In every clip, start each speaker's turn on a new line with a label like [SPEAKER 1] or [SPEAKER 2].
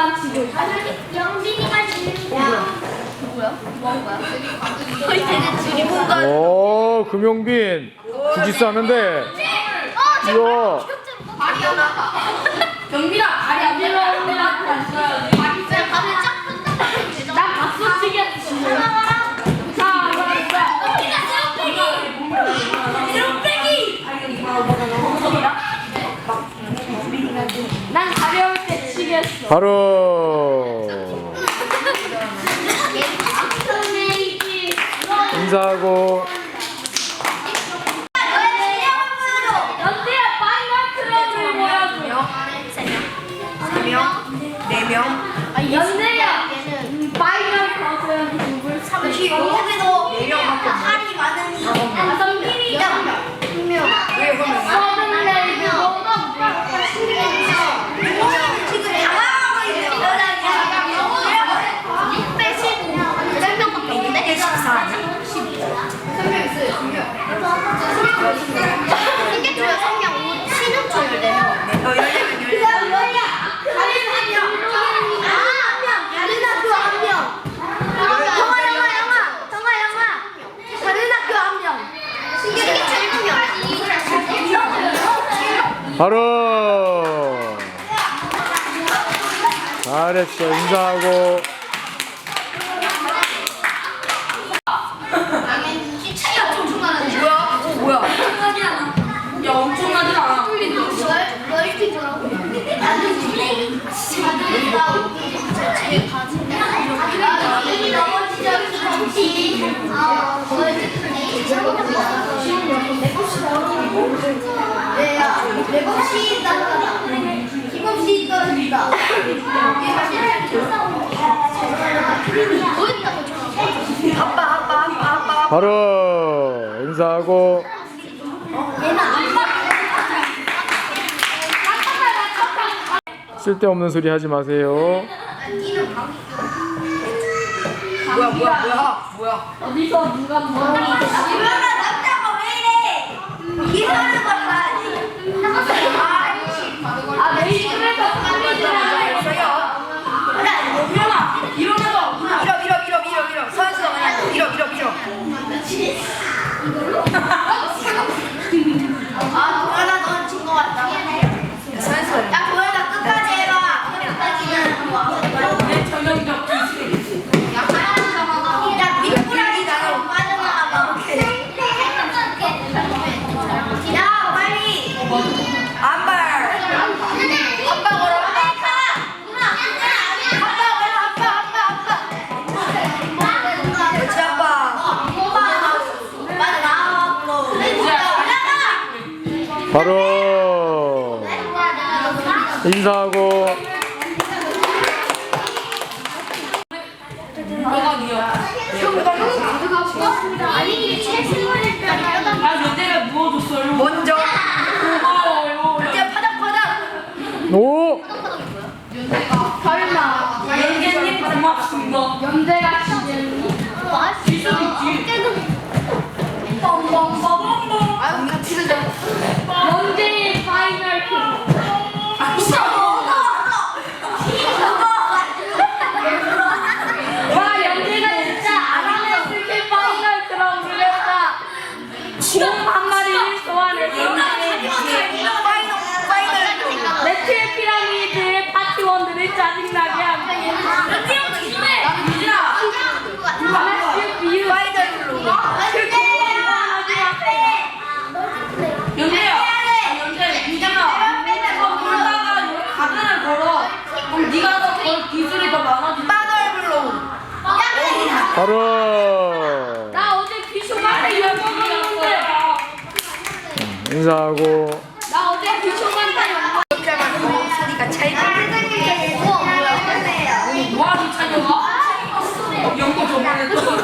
[SPEAKER 1] 영빈이만 있어.
[SPEAKER 2] 영빈이만 지는 거야. 누구야? 뭐 하는 거야? 거의 되는 지금.
[SPEAKER 3] 오, 금용빈. 주짓수 하는데. 이거.
[SPEAKER 2] 발이 하나.
[SPEAKER 1] 영빈아 다리 안 내려오면
[SPEAKER 2] 발이 발을
[SPEAKER 3] 바로. 인사하고.
[SPEAKER 1] 클럽을 보여줘. 아, 연대야. 파이널 클럽은 누굴 삼
[SPEAKER 2] 살이 많은
[SPEAKER 1] 다섯 명이야. 서든 레이드
[SPEAKER 2] 지금 당황하고 있는 615. 100명밖에 없는데? 14. 승계초야 성명 5, 신흥초 14명.
[SPEAKER 3] 바로. 잘했어. 인사하고.
[SPEAKER 2] 차이가 엄청 나는데. 김없이 떨어진다. 아빠 아빠 아빠 아빠
[SPEAKER 3] 바로. 인사하고. 쓸데없는 소리 하지 마세요.
[SPEAKER 4] 뭐야 뭐야 뭐야 뭐야
[SPEAKER 1] 어디서 누가 뭐
[SPEAKER 2] 이러면 남자가 왜 이래? 이러는 걸 봐야지.
[SPEAKER 1] 아 메이크업에서
[SPEAKER 4] 일어나. 일어나서 밀어 밀어 밀어 밀어 밀어. 서현수 그냥 밀어 밀어 밀어
[SPEAKER 3] 바로. 인사하고.
[SPEAKER 4] 먼저
[SPEAKER 3] 오!
[SPEAKER 1] 연대가 곰한 마리를 소환했어.
[SPEAKER 4] 파이널 파이널
[SPEAKER 1] 매트의 피라미드의 파티원들을 짜증나게 한다. 하나씩 비유.
[SPEAKER 4] 블루
[SPEAKER 1] 연대야. 연대 이잖아. 내가 놀다가 가든을 걸어. 그럼 네가 더 걸 기술이 더 많아지.
[SPEAKER 4] 파이널 블루
[SPEAKER 3] 바로.
[SPEAKER 1] 나 어제 비쇼한테 열 먹었는데.
[SPEAKER 3] 인사하고.
[SPEAKER 1] 나 어제 비쇼한테 열 먹.
[SPEAKER 4] 혼자만 더 소리가 차이가
[SPEAKER 1] 뭐하니 찬영아? 연고 저번에
[SPEAKER 4] 못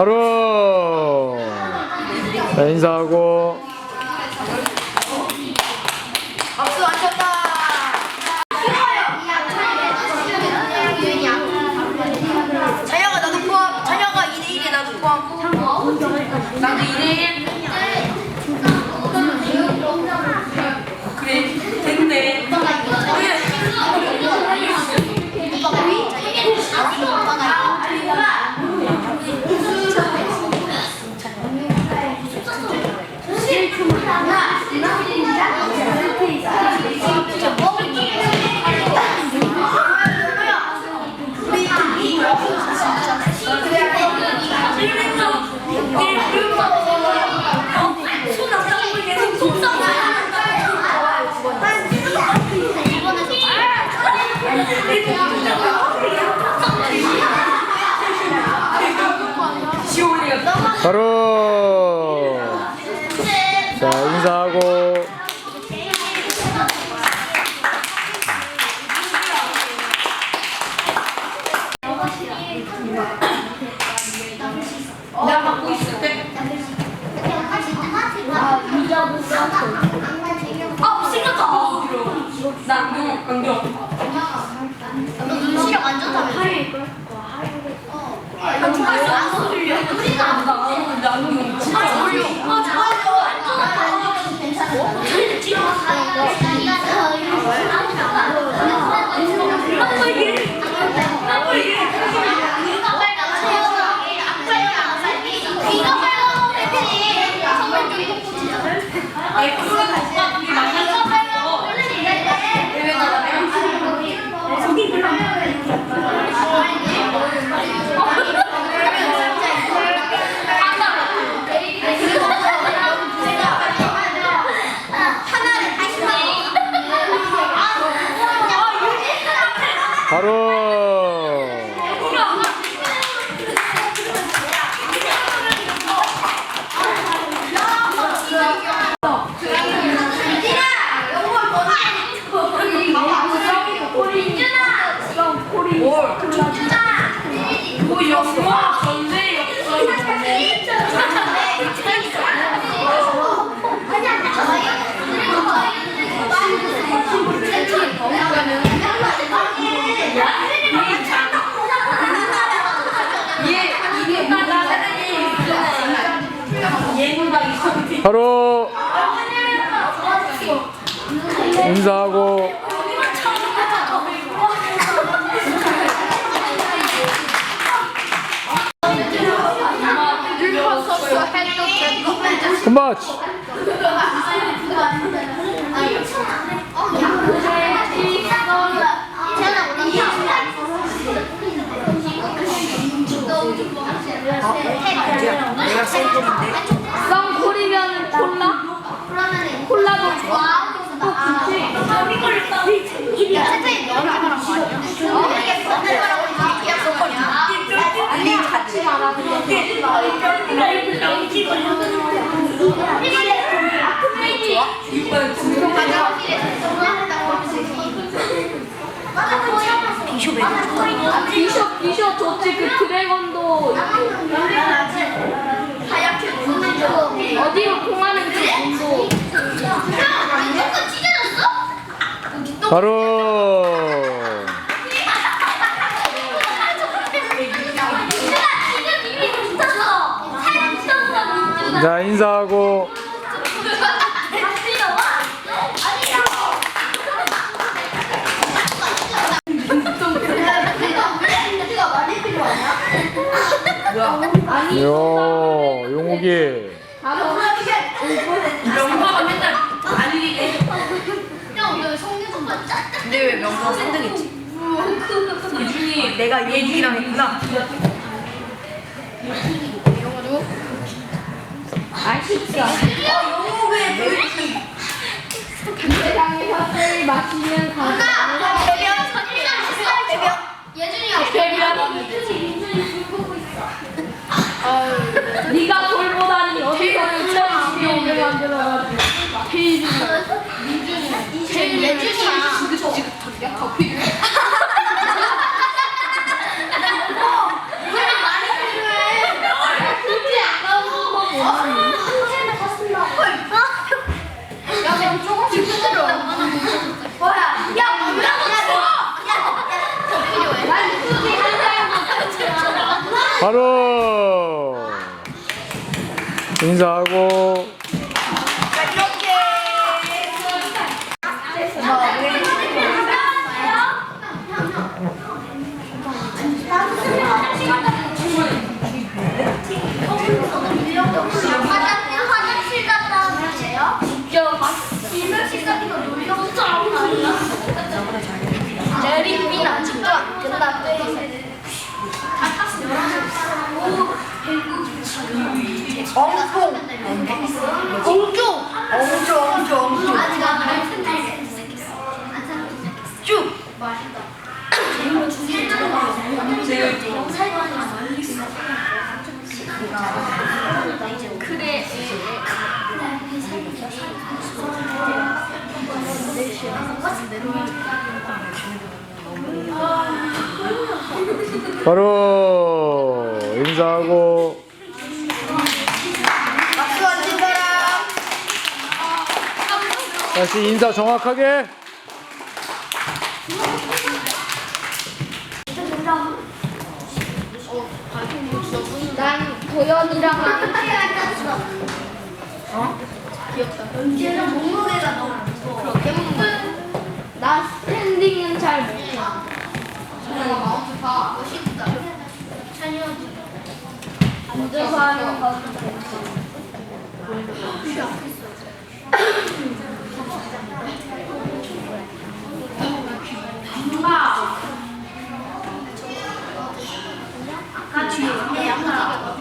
[SPEAKER 2] 바로 자, 인사하고
[SPEAKER 5] 눈시력 안 좋다며. 아, 좋아했어. 안 어울려. 우리가
[SPEAKER 1] 안나 안경 진짜
[SPEAKER 5] 아, 어울려. 아. 안 좋아했어. 괜찮아.
[SPEAKER 1] 그거는 오빠 둘이 만나서
[SPEAKER 5] Oh.
[SPEAKER 2] 바로 인사하고 컴바치
[SPEAKER 6] 내가 센터인데.
[SPEAKER 1] 썬콜이면 콜라? 콜라도 좋아
[SPEAKER 5] 야, 세상에 너를 말한 거 아니야? 어? 이게 너를 말하고 있는 게 소설이야.
[SPEAKER 6] 알리 카드. 비숍에
[SPEAKER 1] 비숍 비숍 좋지 그 드래곤도
[SPEAKER 5] 거.
[SPEAKER 1] 어디로 통하는지
[SPEAKER 5] 또
[SPEAKER 3] 바로. 자 인사하고. 요 용욱이
[SPEAKER 1] 명화가 맨날 달리게.
[SPEAKER 4] 근데 왜 명성 선등했지?
[SPEAKER 1] 예준이
[SPEAKER 4] 내가 예준이랑 했구나.
[SPEAKER 1] 네가 돌보다니 어디서 유치원 오게 만들어가지고.
[SPEAKER 3] 바로 인사하고
[SPEAKER 4] 자 이렇게
[SPEAKER 2] 화장실 갔다 오세요? 일명식 같은 거 놀러 온 사람 아니야?
[SPEAKER 4] 내림빈 아직도 안 끝났대. 엉뚱 엉뚱 엉뚱 엉뚱 엉뚱
[SPEAKER 2] 아직 안 말씀드릴 수 있겠어. 안 생각했어.
[SPEAKER 4] 쭉
[SPEAKER 2] 그래.
[SPEAKER 3] 바로 인사하고
[SPEAKER 4] 박수 안친 사람
[SPEAKER 3] 다시 인사 정확하게
[SPEAKER 2] 난 도연이랑 어? 귀엽다. 쟤는 몸무게가 너무 무거워. 나 스탠딩은 잘 못 해. 봐. 멋있다. 앉아서 하는 거. 아까 뒤에 내 양가.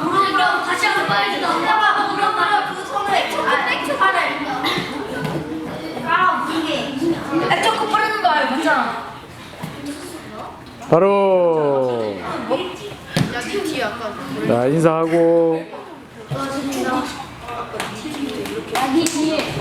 [SPEAKER 2] 그럼 다시 한번 봐야지. 봐봐, 그럼 봐봐. 그 손을 백초크, 백초크를. 깔아, 무게.
[SPEAKER 4] 액젓코 뿌리는 거 알고 있잖아
[SPEAKER 3] 바로 자 인사하고
[SPEAKER 2] 네 뒤에.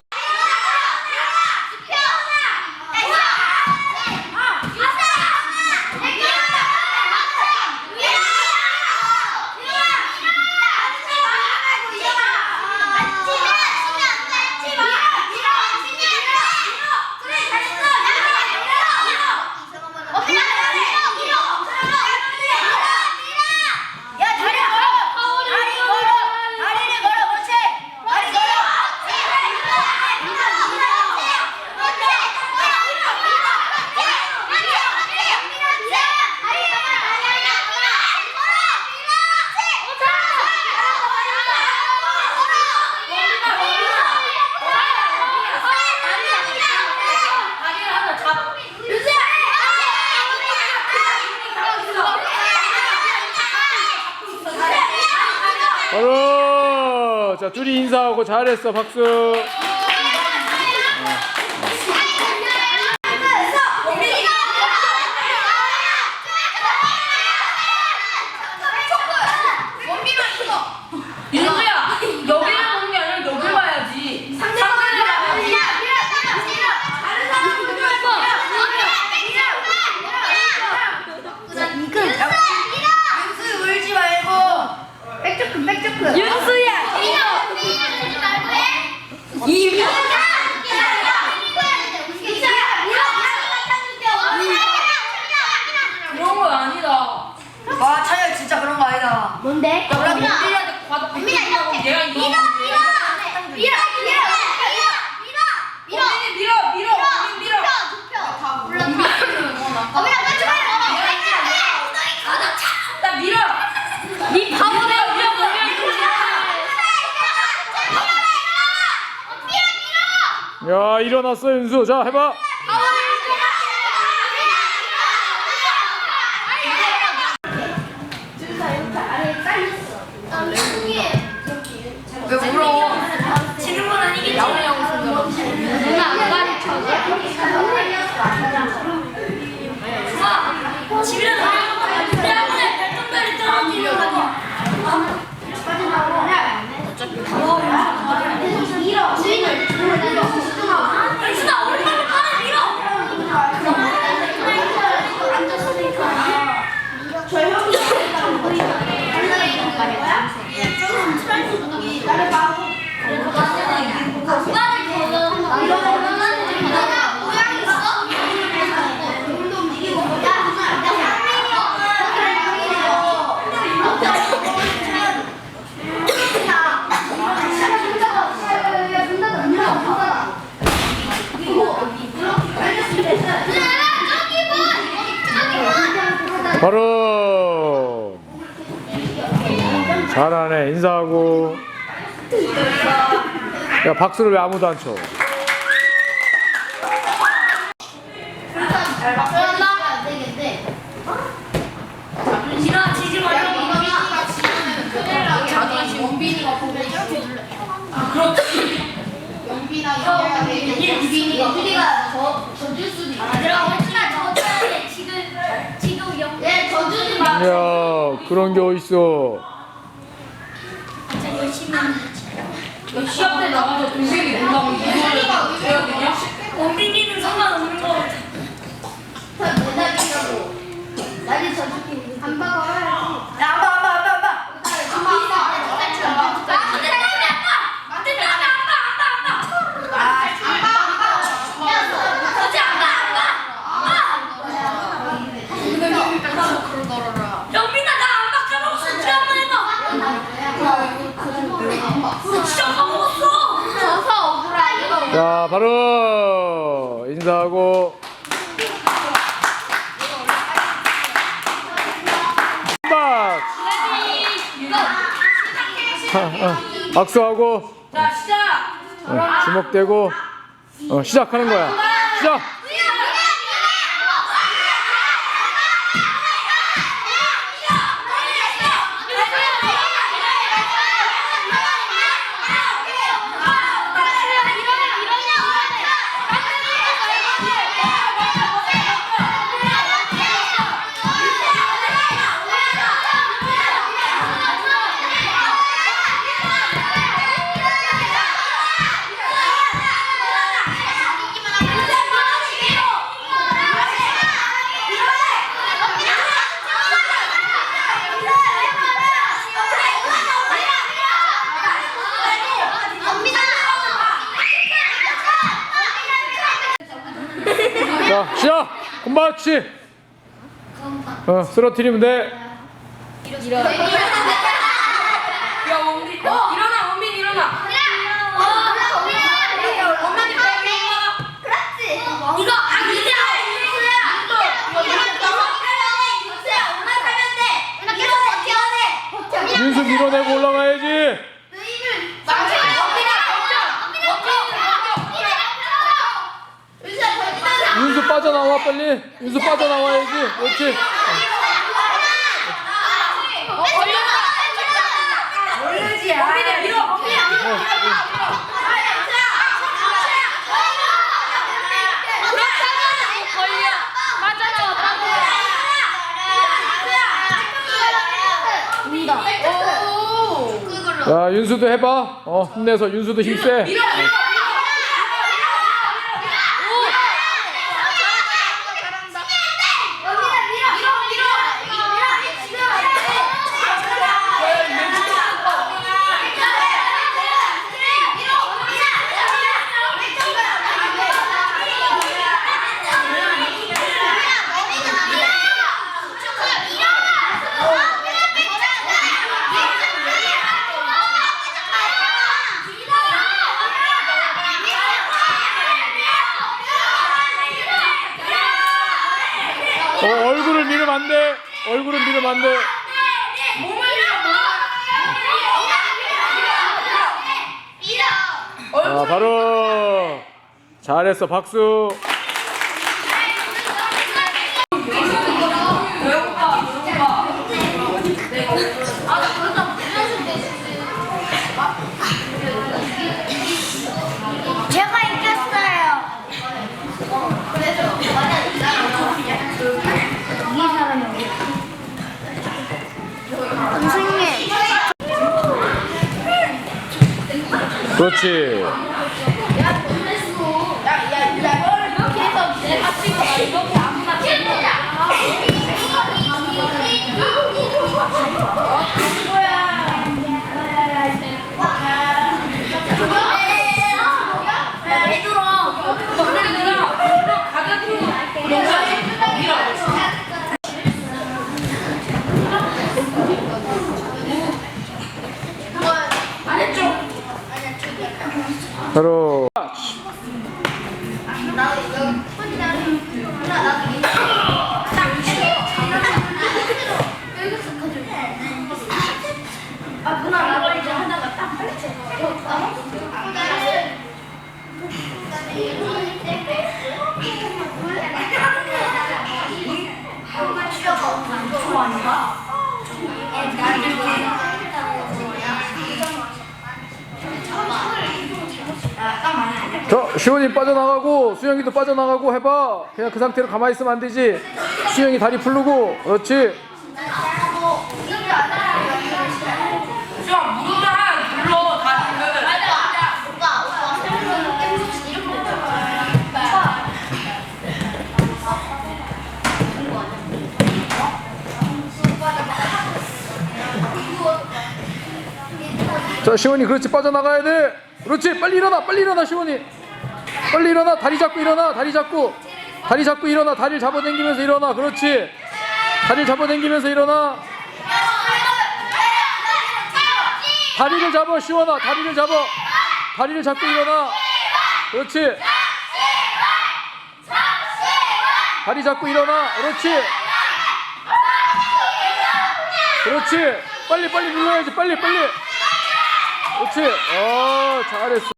[SPEAKER 4] 야 다리 걸어 다리 걸어 다리를 걸어 그렇지 다리 걸어
[SPEAKER 1] 다리를 하나 잡아.
[SPEAKER 3] 바로! 자 둘이 인사하고 잘했어 박수
[SPEAKER 1] 윤수야, 여기를 보는 게 아니라 여길 봐야지. 상대를 봐야지.
[SPEAKER 4] 윤수 울지 말고 백조크 백조크
[SPEAKER 2] 윤수야. 뭔데?
[SPEAKER 1] 야, 우리 민빈이한테 과자
[SPEAKER 2] 민빈아,
[SPEAKER 1] 뺏기려고
[SPEAKER 2] 이렇게.
[SPEAKER 1] 내가 이거
[SPEAKER 2] 밀어, 밀어, 밀어, 밀어, 밀어, 밀어,
[SPEAKER 1] 민빈이 밀어 밀어 민빈 밀어
[SPEAKER 2] 눕혀. 올라가. 어머나, 같이 가요. 엉덩이 걷어 차.
[SPEAKER 1] 나 밀어 니 바보네 밀어
[SPEAKER 3] 야 일어났어 윤수 자 해봐
[SPEAKER 4] 왜 울어?
[SPEAKER 2] 건 아니겠지? 아, 집이라도 때문에 떨어지는 거야. 수나
[SPEAKER 3] 바로 음, 잘하네 인사하고 야 박수를 왜 아무도 안 쳐?
[SPEAKER 2] 지나 지지 말라고.
[SPEAKER 4] 자존심 원빈이가 보고 이렇게 눌러. 연빈아 이겨야 돼. 연빈이가 연빈이가 저 져줄 수도 있어.
[SPEAKER 2] 얘들아, 돼. 지금
[SPEAKER 4] 얘 져주지 마.
[SPEAKER 3] 야 그런 게 어딨어
[SPEAKER 2] 열심히
[SPEAKER 1] 시합 때 나가서 동생이 된다고 이거를 줘야 되냐?
[SPEAKER 2] 원빈이는 상관없는 거 같아.
[SPEAKER 4] 매달리라고. 나를 져줄게. 한 번.
[SPEAKER 1] 야 아빠 아빠 아빠 아빠
[SPEAKER 2] 영민아 나 안 바꿔먹었어. 진짜 한번 해봐. 진짜 까먹었어.
[SPEAKER 4] 져서 억울하게.
[SPEAKER 3] 자 바로 인사하고 박수 어, 박수하고.
[SPEAKER 1] 자 시작!
[SPEAKER 3] 어, 주먹 대고. 어, 시작하는 거야. 시작 어 쓰러뜨리면 돼.
[SPEAKER 1] 야 원빈 일어나 원빈 일어나.
[SPEAKER 2] 이거 아니야.
[SPEAKER 3] 윤수 밀어내고 올라가야지. 윤수 빠져나와 빨리. 윤수 빠져나와야지. 그렇지
[SPEAKER 1] 원빈이 밀어 원빈이 밀어
[SPEAKER 3] 자 윤수도 해봐. 어 힘내서 윤수도 힘세.
[SPEAKER 1] 밀어 밀어
[SPEAKER 2] 야
[SPEAKER 3] 밀으면 안 돼. 얼굴은 밀으면 안 돼. 자, 바로. 잘했어. 박수.
[SPEAKER 2] 제가 이겼어요. 선생님.
[SPEAKER 3] 그렇지. 바로.
[SPEAKER 2] 아, 딱
[SPEAKER 3] 저 시원이 빠져나가고 수영이도 빠져나가고 해봐. 그냥 그 상태로 가만히 있으면 안 되지. 수영이 다리 풀르고. 그렇지. 자 시원이 그렇지 빠져나가야 돼. 그렇지 빨리 일어나 빨리 일어나 시원이. 빨리 일어나 다리 잡고 일어나 다리 잡고 다리 잡고 일어나 다리를 잡아당기면서 일어나 그렇지. 다리를 잡아당기면서 일어나. 다리를 잡아 시원아 다리를 잡아 다리를 잡고 일어나. 그렇지. 다리 잡고 일어나. 그렇지. 그렇지. 빨리 빨리 눌러야지. 빨리 빨리. 그렇지. 어 잘했어.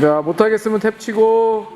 [SPEAKER 3] 자 못하겠으면 탭 치고.